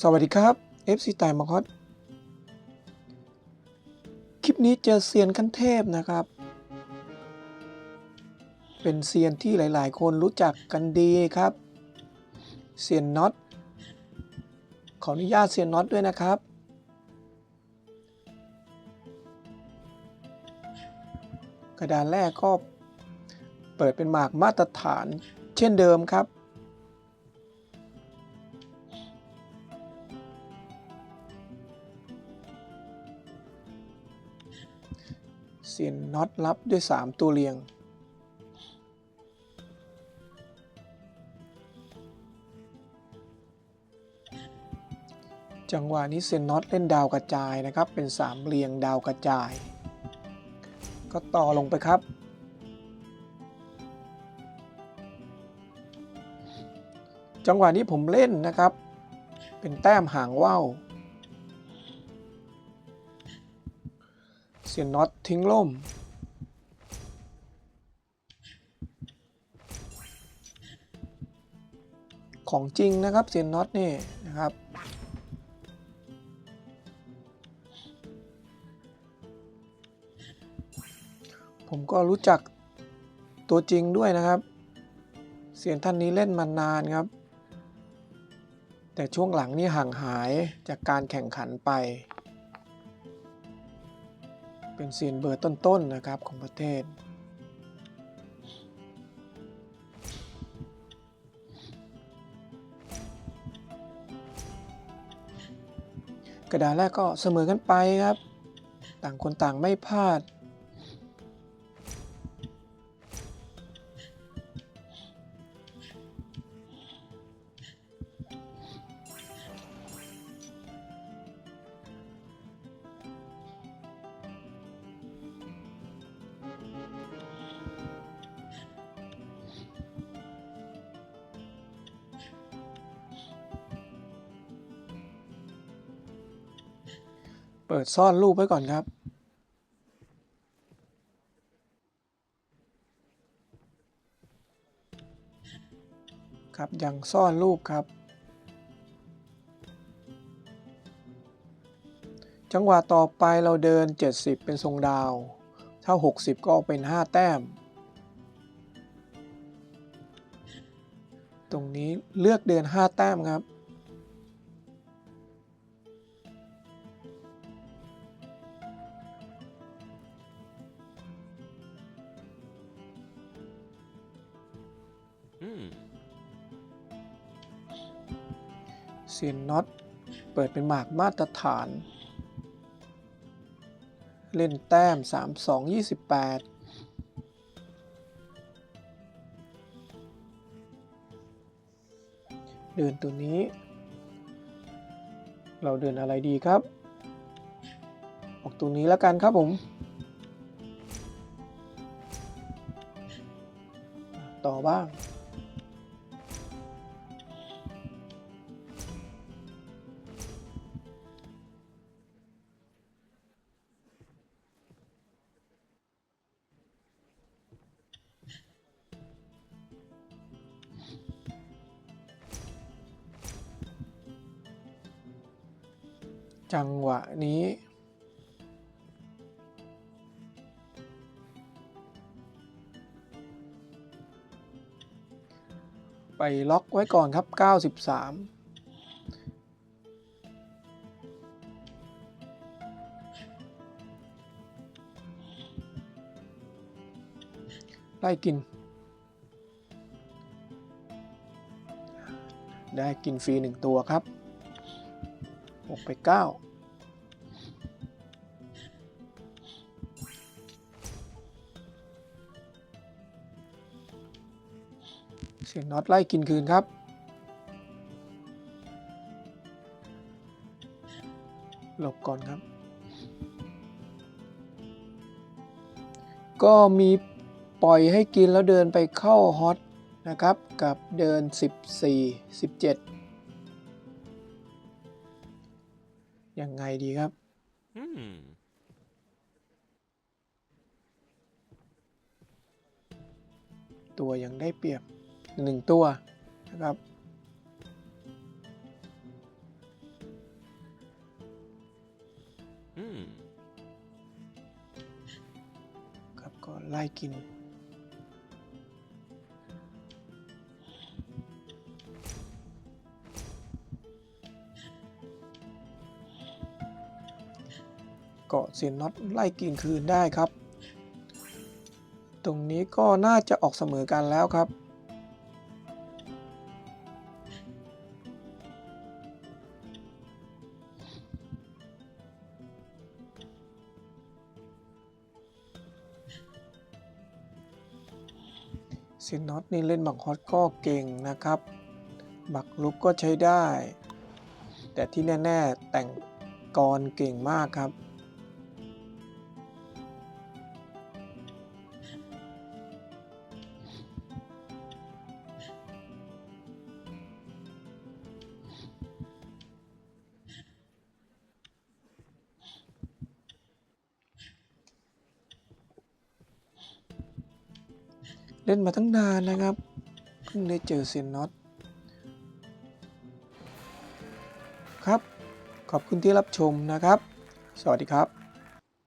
สวัสดีครับ FC ไต่มาคอสคลิปนี้เจอเซียนขั้นเทพนะครับ เป็นเซียนที่หลาย ๆ คนรู้จักกันดีครับ เซียนน็อต ขออนุญาตเซียนน็อตด้วยนะครับ กระดานแรกก็เปิดเป็นหมากมาตรฐานเช่นเดิมครับ เสียนน็อตรับด้วย 3 ตัวเรียง จังหวะนี้เซียนน็อตเล่นดาวกระจายนะครับ เป็น 3 เรียงดาวกระจาย ก็ต่อลงไปครับ จังหวะนี้ผมเล่นนะครับ เป็นแต้มหางว่าว สียน็อตทิ้งล่ม ของจริงนะครับเสียนน็อตนี่นะครับผมก็รู้จักตัวจริงด้วยนะครับ เสียนท่านนี้เล่นมานานครับ แต่ช่วงหลังนี่ห่างหายจากการแข่งขันไป เป็นเซียนเบอร์ต้นๆนะครับของประเทศ กระดานแรกก็เสมอกันไปครับ ต่างคนต่างไม่พลาด เปิดซ่อนรูปไว้ก่อนครับ ครับยังซ่อนรูปครับ จังหวะต่อไปเราเดิน 70 เป็นทรงดาว ถ้า 60 ก็เป็น 5 แต้ม ตรงนี้เลือกเดิน 5 แต้มครับ เสียนน็อต เปิดเป็นหมากมาตรฐาน เล่นแต้ม 3 2 28เดินตัวนี้ เราเดินอะไรดีครับ ออกตัวนี้แล้วกันครับผม ต่อบ้าง จังหวะนี้ ไปล็อกไว้ก่อนครับ 93ไล่กิน ได้กินฟรีหนึ่งตัวครับ หกไปเก้าเสียงน็อตไล่กินคืนครับ หลบก่อนครับ ก็มีปล่อยให้กินแล้วเดินไปเข้าฮอตนะครับ กับเดิน 14 17 ยังไงดีครับ อืมตัวยังได้เปรียบหนึ่งตัวนะครับ อืมครับก็ไล่กิน เกาะเซียนน็อตไล่กินคืนได้ครับ ตรงนี้ก็น่าจะออกเสมอกันแล้วครับเซียนน็อตนี่เล่นบักฮอตก็เก่งนะครับ บักลุกก็ใช้ได้ แต่ที่แน่ ๆ แต่งกรเก่งมากครับ เล่นมาตั้งนานนะครับเพิ่งได้เจอเซียนน็อตครับ ขอบคุณที่รับชมนะครับ สวัสดีครับ